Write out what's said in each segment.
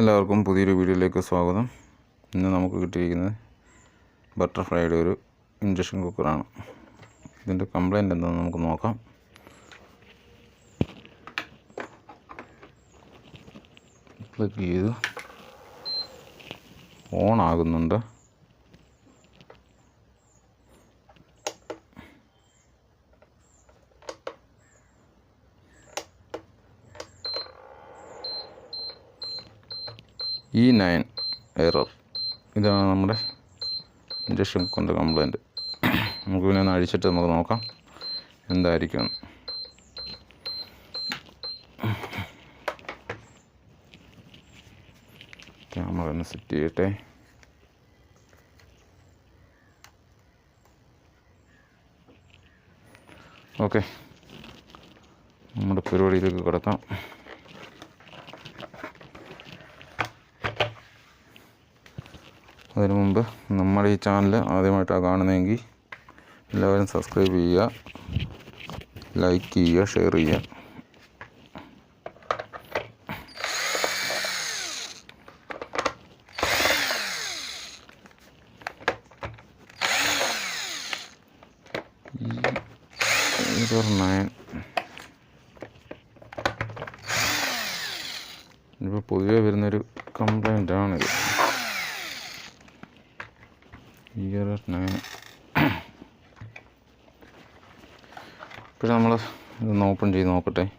എല്ലാവർക്കും പുതിയൊരു വീഡിയോയിലേക്ക് സ്വാഗതം. ഇന്ന് നമുക്ക് കിട്ടിയിരിക്കുന്നത് ബട്ടർഫ്ലൈയുടെ ഒരു ഇൻഡക്ഷൻ കുക്കറാണ്. ഇതിന്റെ കംപ്ലൈന്റ് എന്താണെന്ന് നമുക്ക് നോക്കാം. ക്ലിക്ക് ചെയ്ത്. ഓൺ ആകുന്നുണ്ട്. E nine error. ഇതാണ് നമ്മുടെ ഇൻഡക്ഷൻ കൊണ്ട് കംപ്ലൈന്റ്. നമുക്ക് പിന്നെ ഒന്ന് അഴിച്ചിട്ട് നമുക്ക് നോക്കാം. എന്തായിരിക്കും. ക്യാമറ ഒന്ന് സെറ്റ് ചെയ്യട്ടെ. ഓക്കെ. നമ്മുടെ പരിപാടിയിലേക്ക് കിടക്കാം. അതിനു മുമ്പ് നമ്മുടെ ഈ ചാനൽ ആദ്യമായിട്ടാണ് കാണുന്നതെങ്കിൽ എല്ലാവരും സബ്സ്ക്രൈബ് ചെയ്യുക ലൈക്ക് ചെയ്യുക ഷെയർ ചെയ്യുക. നയൻ ഇപ്പോൾ പൊതുവെ വരുന്നൊരു കംപ്ലൈന്റ് നയൻ ഇപ്പോഴും നമ്മൾ ഇതൊന്ന് ഓപ്പൺ ചെയ്ത് നോക്കട്ടെ.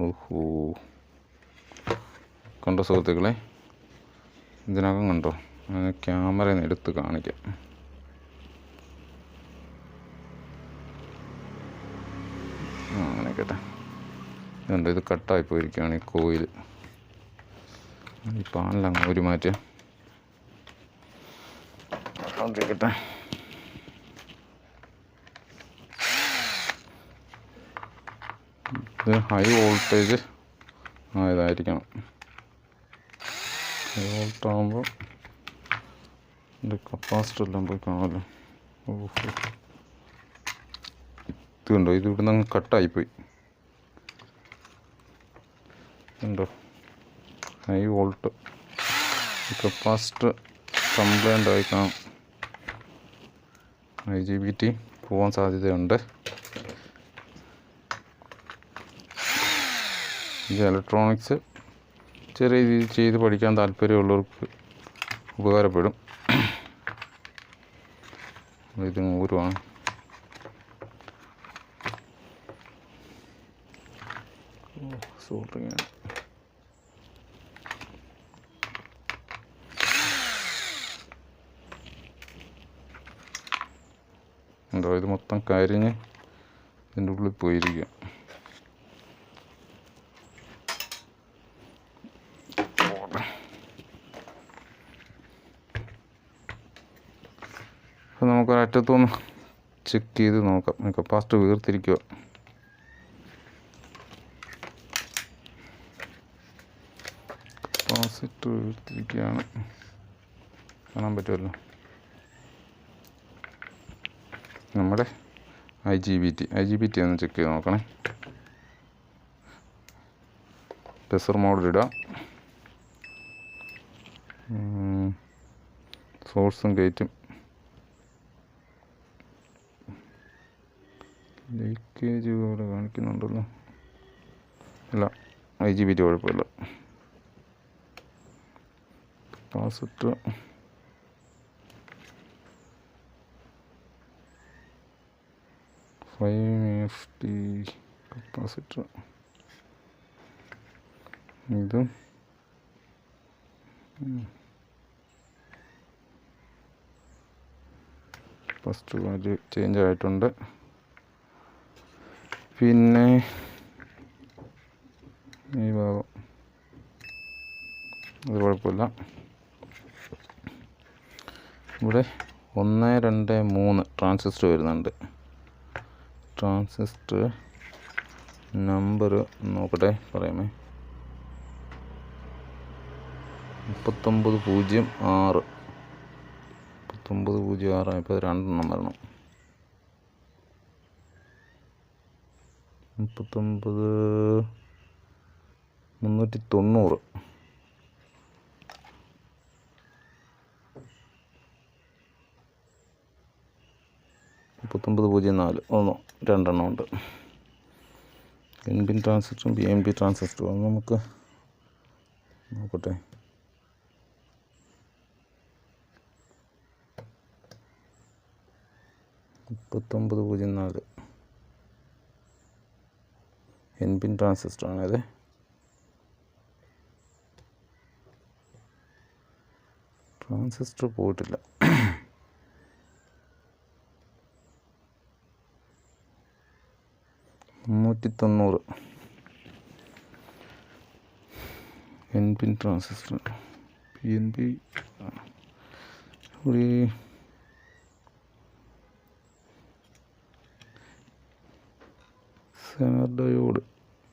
ഓഹോ. കണ്ടോ സുഹൃത്തുക്കളെ? ഇതിനകം കണ്ടോ? ക്യാമറയിൽ നിന്ന് എടുത്ത് കാണിക്കാം. അങ്ങനെ കേട്ടെ ഇതുണ്ട് ഇത് കട്ടായി പോയിരിക്കുകയാണ് ഈ കോയിൽ. ഈ പാനിലങ്ങ് ഒരു മാറ്റ് കൊണ്ടിരിക്കട്ടെ ഇത് ഹൈ വോൾട്ടേജ് ആയതായിരിക്കണം. ഹൈ വോൾട്ട് ആകുമ്പോൾ ഇത് കപ്പാസിറ്റർ എല്ലാം പോയി കാണുമല്ലോ. ഇത് കണ്ടോ? ഇത് ഇവിടുന്ന് അങ്ങ് കട്ടായിപ്പോയി. ഉണ്ടോ? ഹൈ വോൾട്ട് കപ്പാസിറ്റർ കംപ്ലൈന്റ് ആയി കാണും ഐ ജി ബി ടി പോകാൻ സാധ്യതയുണ്ട്. ഇത് ഇലക്ട്രോണിക്സ് ചെറിയ രീതിയിൽ ചെയ്ത് പഠിക്കാൻ താല്പര്യമുള്ളവർക്ക് ഉപകാരപ്പെടും. ഇത് നൂറുമാണ്. സോൾഡറിങ് ഉണ്ടോ? ഇത് മൊത്തം കരിഞ്ഞ് ഇതിന്റെ ഉള്ളിൽ പോയിരിക്കുക. അപ്പോൾ നമുക്കൊരറ്റത്തൊന്ന് ചെക്ക് ചെയ്ത് നോക്കാം. കപ്പാസിറ്റി വീർത്തിരിക്കുക കപ്പാസിറ്റർ വീർത്തിരിക്കുകയാണ്. കാണാൻ പറ്റുമല്ലോ? നമ്മുടെ I G B T I G B T ഒന്ന് ചെക്ക് ചെയ്ത് നോക്കണേ. ടെസർ മോഡലിടാം സോഴ്സും ഗേറ്റും ലീക്കേജ് പോലെ കാണിക്കുന്നുണ്ടല്ലോ. അല്ല ഐ ജി ബി ടി കുഴപ്പമില്ല. Capacitor five F T capacitor. ഇതും. ഫസ്റ്റ് വാല്യൂ ചേഞ്ച് ആയിട്ടുണ്ട്. പിന്നെ ഈ ഭാഗം. അത് കുഴപ്പമില്ല. ഇവിടെ ഒന്ന് രണ്ട് മൂന്ന് ട്രാൻസിസ്റ്റർ വരുന്നുണ്ട്. ട്രാൻസിസ്റ്റർ നമ്പർ നോക്കട്ടെ പറയാമേ മുപ്പത്തൊമ്പത് പൂജ്യം ആറ്. മുപ്പത്തൊമ്പത് പൂജ്യം ആറ് ഇപ്പോൾ രണ്ടെണ്ണം വരണം. മുപ്പത്തൊമ്പത് മുന്നൂറ്റി തൊണ്ണൂറ്. മുപ്പത്തൊമ്പത് പൂജ്യം നാല്. ഒന്ന് രണ്ടെണ്ണം ഉണ്ട്. എൻ പിൻ ട്രാൻസിസ്റ്ററും ബി എൻ പി ട്രാൻസിസ്റ്ററും നമുക്ക് നോക്കട്ടെ. മുപ്പത്തൊമ്പത് പൂജ്യം നാല്. എൻ പിൻ അതെ ട്രാൻസിസ്റ്റർ പോയിട്ടില്ല. മുന്നൂറ്റി തൊണ്ണൂറ് N P N transistor P N P ഒരു സെനർ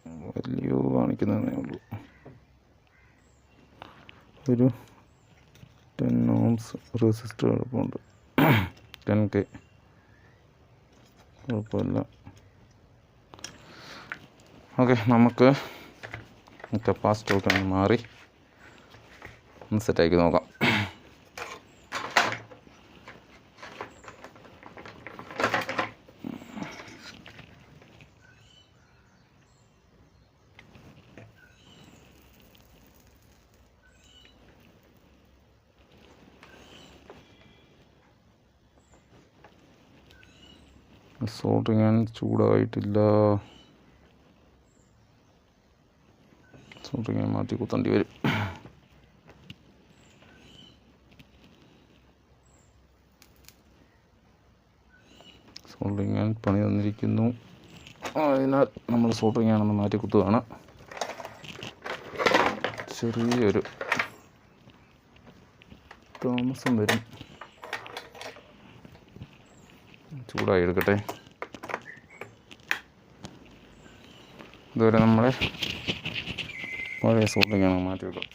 വലിയ കാണിക്കുന്നതേ ഉള്ളൂ. ഒരു ടെൻ ഓംസ് റെസിസ്റ്റർ കുഴപ്പമുണ്ട്. ടെൻ കെ കുഴപ്പമില്ല. ഓക്കെ നമുക്ക് കപ്പാസിറ്ററൊക്കെ ഒന്ന് മാറി ഒന്ന് സെറ്റാക്കി നോക്കാം. സോൾട്ട് ഞാൻ ചൂടായിട്ടില്ല. ഞാൻ മാറ്റി കുത്തേണ്ടി വരും. സോൾഡറിങ് പണി തന്നിരിക്കുന്നു. അതിനാൽ നമ്മൾ സോൾഡറിങ് ആണെന്ന് മാറ്റി കുത്തുകയാണ് ചെറിയൊരു താമസം വരും. ചൂടായി എടുക്കട്ടെ. ഇതുവരെ നമ്മളെ പഴയ സോൾഡിങ്ങാണ് മാറ്റി വെക്കാം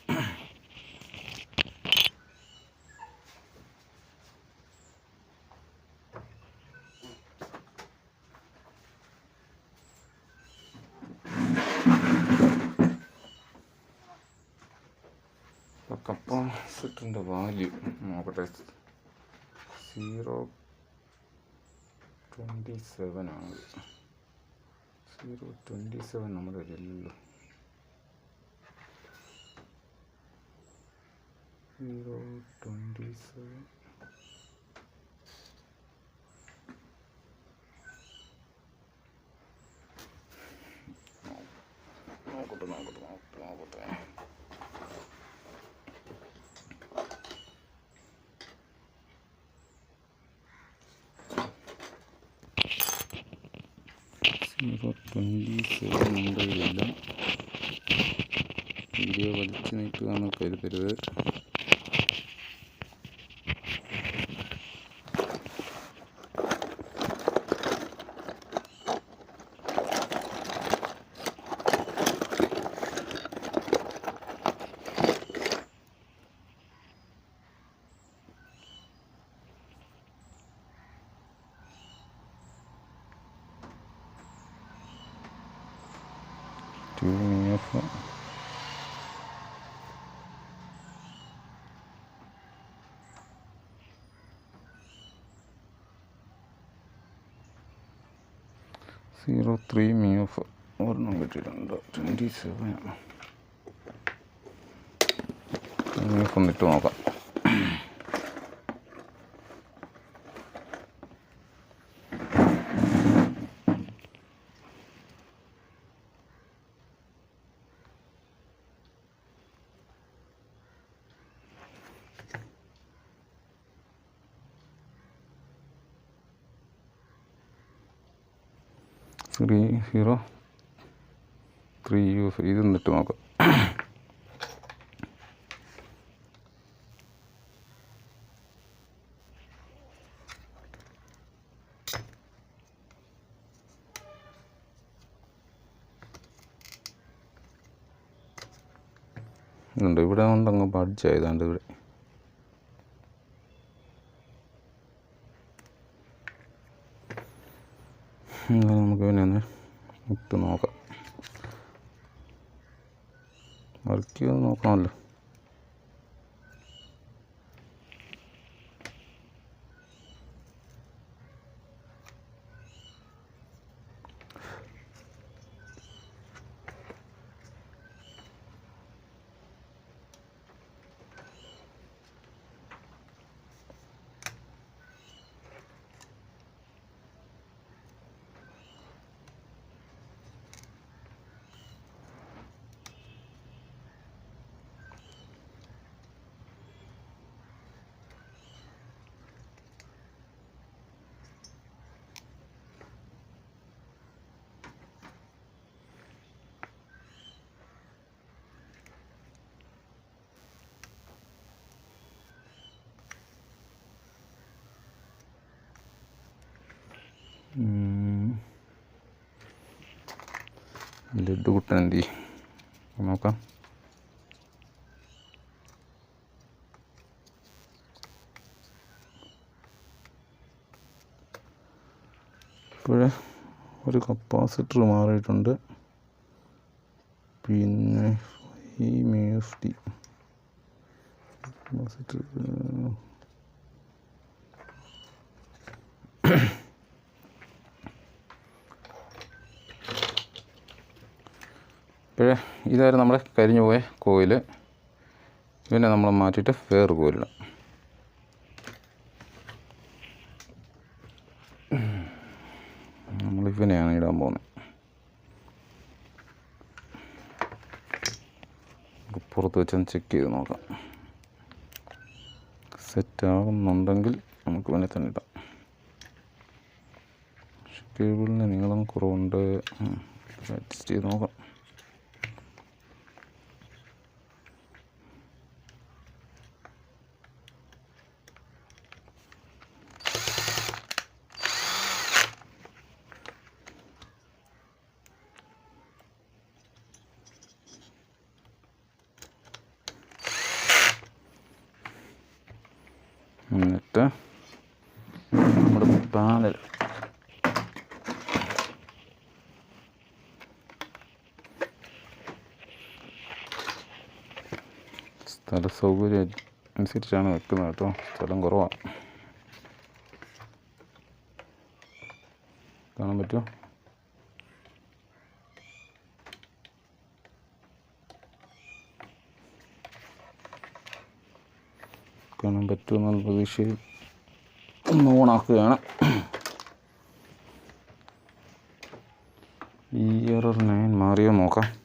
കപ്പാസിറ്ററിന്റെ വാല്യൂ നോക്കട്ടെ. സീറോ ട്വന്റി സെവൻ ആണ്. സീറോ ട്വന്റി സെവൻ നമ്മുടെ കയ്യിലല്ലോ സീറോ ട്വന്റി സെവൻ നോക്കട്ടെ നോക്കട്ടെ വീഡിയോ വലിച്ചു നീട്ടുകയാണ് കരുതരുത്. Tuning F zero three M F ഒരെണ്ണം കിട്ടിയിട്ടുണ്ട് ട്വന്റി സെവൻ മി എഫ് ഒന്നിട്ട് നോക്കാം. Three zero three U F ഇത് എന്നിട്ട് നോക്കാം. ഇവിടെ കൊണ്ടങ്ങ് പഠിച്ചായതാണ്ട് ഇവിടെ എന്നാലും നമുക്ക് പിന്നെ ഒന്ന് ഇട്ട് നോക്കാം. വർക്ക് ചെയ്ത് നോക്കണമല്ലോ. ലഡു ചെയ്യും? നോക്കാം. ഇപ്പോഴേ ഒരു കപ്പാസിറ്റർ മാറിയിട്ടുണ്ട്. പിന്നെ ഈ മേഫ്റ്റി കപ്പാസിറ്റർ ഇപ്പോഴേ ഇതായിരുന്നു നമ്മുടെ കരിഞ്ഞു പോയ കോയിൽ പിന്നെ നമ്മൾ മാറ്റിയിട്ട് വേറൊരു കോയിലിടാം. നമ്മൾ ഇവനെയാണ് ഇടാൻ പോകുന്നത്. പുറത്ത് വെച്ചൊന്ന് ചെക്ക് ചെയ്ത് നോക്കാം. സെറ്റ് ആകുന്നുണ്ടെങ്കിൽ നമുക്ക് ഇവനെ തന്നെ ഇടാം. കേബിളിന് നീളം കുറവുണ്ട്. അഡ്ജസ്റ്റ് ചെയ്ത് നോക്കാം എന്നിട്ട് നമ്മുടെ പാനൽ സ്ഥല സൗകര്യം അനുസരിച്ചാണ് വെക്കുന്നത് കേട്ടോ. സ്ഥലം കുറവാണ് കാണാൻ പറ്റുമോ കാണാൻ പറ്റുമെന്നുള്ള പ്രതീക്ഷയിൽ ഒന്ന് ഓണാക്കുകയാണ്. ഈ എറർ നയൻ മാറിയോ നോക്കാം.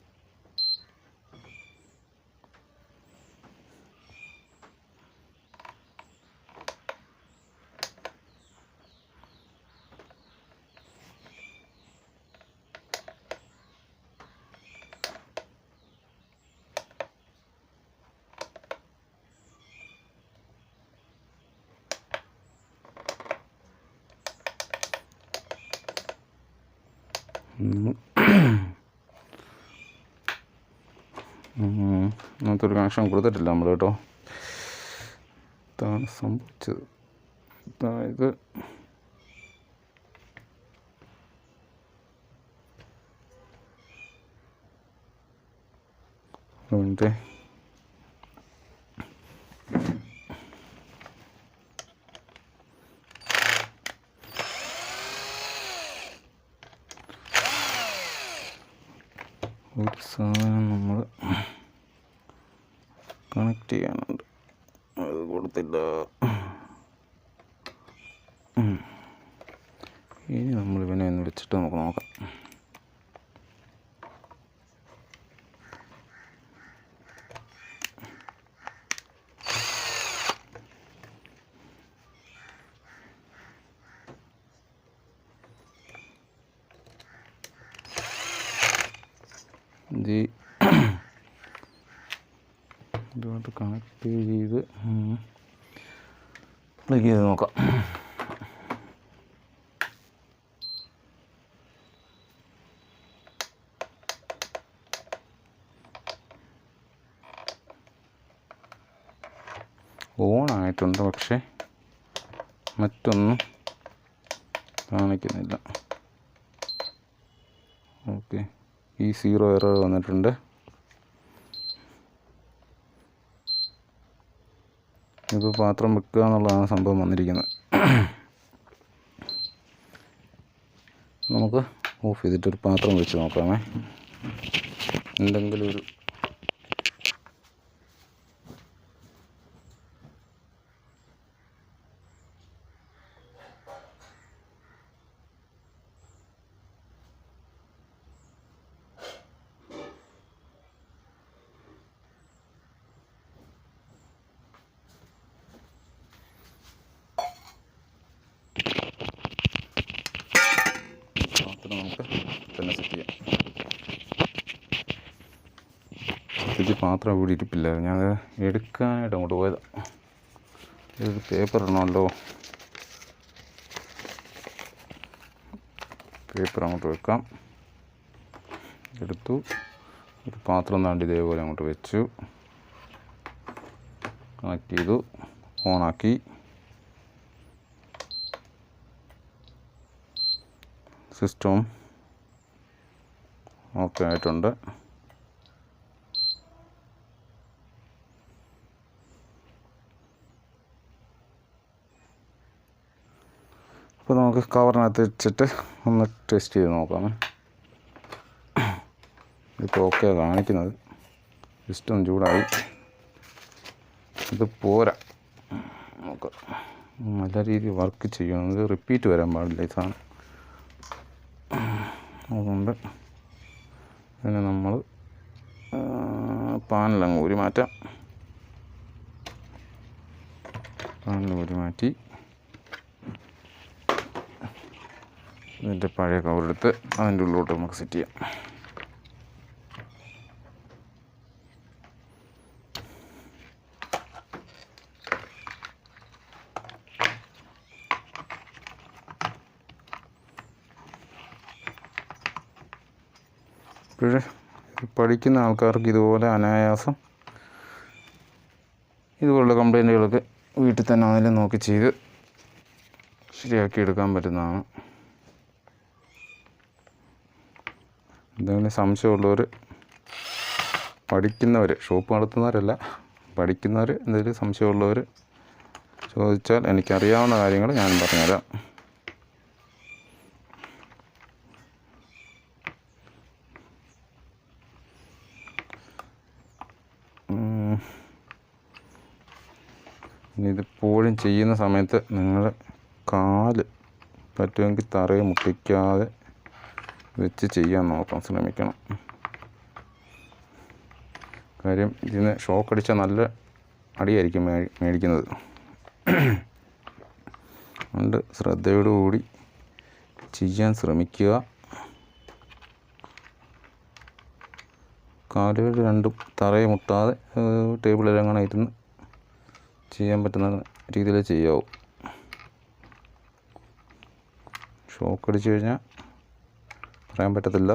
അങ്ങനത്തെ ഒരു കണക്ഷൻ കൊടുത്തിട്ടില്ല നമ്മൾ കേട്ടോ. ഇതാണ് സംഭവിച്ചത്. അതായത് ഒരു ഒരു സാധനം നമ്മൾ കണക്ട് ചെയ്യാനുണ്ട്. അത് കൊടുത്തില്ല ഇനി നമ്മൾ ഇവനെ ഒന്ന് വെച്ചിട്ട് നമുക്ക് നോക്കാം ഇത് ഇതുമായിട്ട് കണക്ട് ചെയ്ത് പ്ലഗ് ചെയ്ത് നോക്കാം ഓണായിട്ടുണ്ട് പക്ഷേ മറ്റൊന്നും കാണിക്കുന്നില്ല. ഓക്കെ. ഈ സീറോ എറർ വന്നിട്ടുണ്ട്. ഇപ്പോൾ പാത്രം വെക്കുക എന്നുള്ളതാണ് സംഭവം വന്നിരിക്കുന്നത്. നമുക്ക് ഓഫ് ചെയ്തിട്ടൊരു പാത്രം വെച്ച് നോക്കാമേ. എന്തെങ്കിലും ഒരു പാത്രം നമുക്ക് തന്നെ സെറ്റ് ചെയ്യാം. സത്യത്തിൽ പാത്രം ഇവിടെ ഇരിപ്പില്ലായിരുന്നു. ഞാൻ എടുക്കാനായിട്ട് അങ്ങോട്ട് പോയതാണ് ഇതൊരു പേപ്പർ ഇടണമല്ലോ. പേപ്പർ അങ്ങോട്ട് വെക്കാം. എടുത്തു. ഒരു പാത്രം താണ്ടി ഇതേപോലെ അങ്ങോട്ട് വെച്ചു. കണക്ട് ചെയ്തു. ഓണാക്കി സിസ്റ്റവും ഓക്കെ ആയിട്ടുണ്ട്. അപ്പോൾ നമുക്ക് കവറിനകത്ത് വെച്ചിട്ട് ഒന്ന് ടെസ്റ്റ് ചെയ്ത് നോക്കാം ഇപ്പോൾ ഓക്കെ കാണിക്കുന്നത്. സിസ്റ്റം ചൂടായി. ഇത് പോരാ. നമുക്ക് നല്ല രീതിയിൽ വർക്ക് ചെയ്യണം ഇത് റിപ്പീറ്റ് വരാൻ പാടില്ല ഈ സാധനം. അതുകൊണ്ട് ഇതിനെ നമ്മൾ പാനിലങ്ങ് ഊരി മാറ്റാം. പാനിൽ ഊരി മാറ്റി ഇതിന്റെ പഴയ കവറെടുത്ത് അതിന്റെ ഉള്ളിലോട്ട് നമുക്ക് സെറ്റ് ചെയ്യാം. ഇപ്പോഴേ പഠിക്കുന്ന ആൾക്കാർക്ക് ഇതുപോലെ അനായാസം ഇതുപോലുള്ള കംപ്ലൈന്റുകളൊക്കെ വീട്ടിൽ തന്നെ ആണെങ്കിലും നോക്കി ചെയ്ത് ശരിയാക്കി എടുക്കാൻ പറ്റുന്നതാണ്. എന്തെങ്കിലും സംശയമുള്ളവർ പഠിക്കുന്നവർ ഷോപ്പ് നടത്തുന്നവരല്ല പഠിക്കുന്നവർ എന്തെങ്കിലും സംശയമുള്ളവർ ചോദിച്ചാൽ എനിക്കറിയാവുന്ന കാര്യങ്ങൾ ഞാൻ പറഞ്ഞുതരാം. ഇനി ഇതിപ്പോഴും ചെയ്യുന്ന സമയത്ത് നിങ്ങൾ കാൽ പറ്റുമെങ്കിൽ തറയെ മുട്ടിക്കാതെ വെച്ച് ചെയ്യാൻ നോക്കാൻ ശ്രമിക്കണം. കാര്യം ഇതിന് ഷോക്ക് അടിച്ചാൽ നല്ല അടിയായിരിക്കും മേടി മേടിക്കുന്നത്. അതുകൊണ്ട് ശ്രദ്ധയോടുകൂടി ചെയ്യാൻ ശ്രമിക്കുക. കാലുകൾ രണ്ടും തറയെ മുട്ടാതെ ടേബിളിലെങ്ങനെ ഇരുന്ന് ചെയ്യാൻ പറ്റുന്ന രീതിയിൽ ചെയ്യാവൂ. ഷോക്ക് അടിച്ചു കഴിഞ്ഞാൽ പറയാൻ പറ്റത്തില്ല.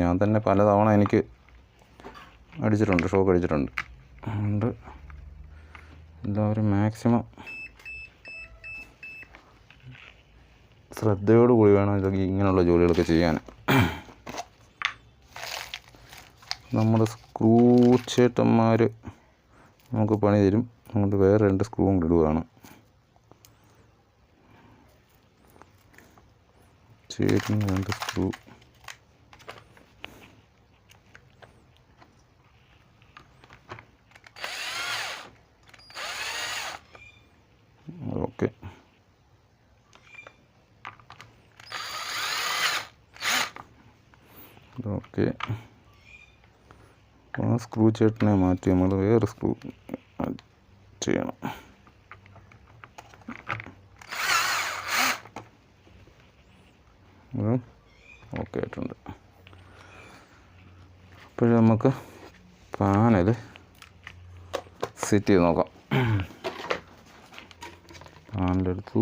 ഞാൻ തന്നെ പലതവണ എനിക്ക് അടിച്ചിട്ടുണ്ട് ഷോക്ക് അടിച്ചിട്ടുണ്ട്. അതുകൊണ്ട് എല്ലാവരും മാക്സിമം ശ്രദ്ധയോടുകൂടി വേണം ഇതൊക്കെ ഇങ്ങനെയുള്ള ജോലികളൊക്കെ ചെയ്യാൻ. നമ്മുടെ സ്ക്രൂ ചേട്ടന്മാർ നമുക്ക് പണി തരും. അതുകൊണ്ട് വേറെ രണ്ട് സ്ക്രൂവും കൂടി ഇടുകയാണ് ചേരുന്ന രണ്ട് സ്ക്രൂ ഓക്കെ ഓക്കെ ആ സ്ക്രൂ ചേട്ടനെ മാറ്റി നമ്മൾ വേറെ സ്ക്രൂ ചെയ്യണം. ഓക്കെ ആയിട്ടുണ്ട്. അപ്പോഴും നമുക്ക് പാനൽ സെറ്റ് ചെയ്ത് നോക്കാം. പാനലെടുത്തു.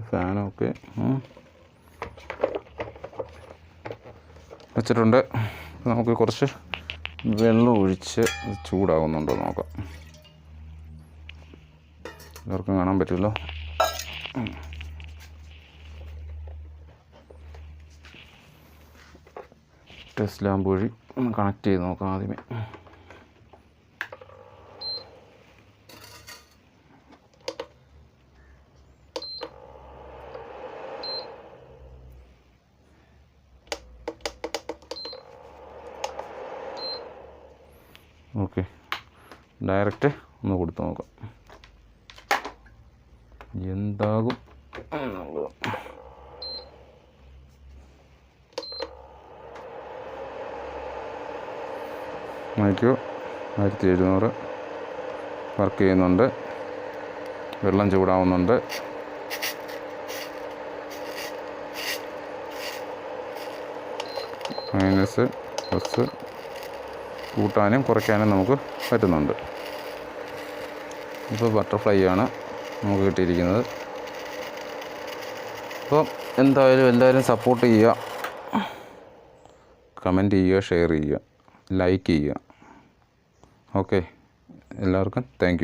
ഫാൻ ഓക്കെ വെച്ചിട്ടുണ്ട്. നമുക്ക് കുറച്ച് വെള്ളം ഒഴിച്ച് ചൂടാകുന്നുണ്ടോ നോക്കാം. എല്ലാവർക്കും കാണാൻ പറ്റുമല്ലോ. ടെസ്റ്റ് ലാമ്പ് വഴി കണക്ട് ചെയ്ത് നോക്കാം ആദ്യമേ ഓക്കെ ഡയറക്റ്റ് ഒന്ന് കൊടുത്ത് നോക്കാം. എന്താകും. മൈക്രോ ആയിരത്തി എഴുന്നൂറ് വർക്ക് ചെയ്യുന്നുണ്ട്. വെള്ളം ചൂടാവുന്നുണ്ട്. മൈനസ് പ്ലസ് കൂട്ടാനും കുറയ്ക്കാനും നമുക്ക് പറ്റുന്നുണ്ട്. ഇപ്പോൾ ബട്ടർഫ്ലൈ ആണ് നമുക്ക് കിട്ടിയിരിക്കുന്നത്. അപ്പം എന്തായാലും എല്ലാവരും സപ്പോർട്ട് ചെയ്യുക. കമന്റ് ചെയ്യുക ഷെയർ ചെയ്യുക ലൈക്ക് ചെയ്യുക. ഓക്കെ എല്ലാവർക്കും താങ്ക്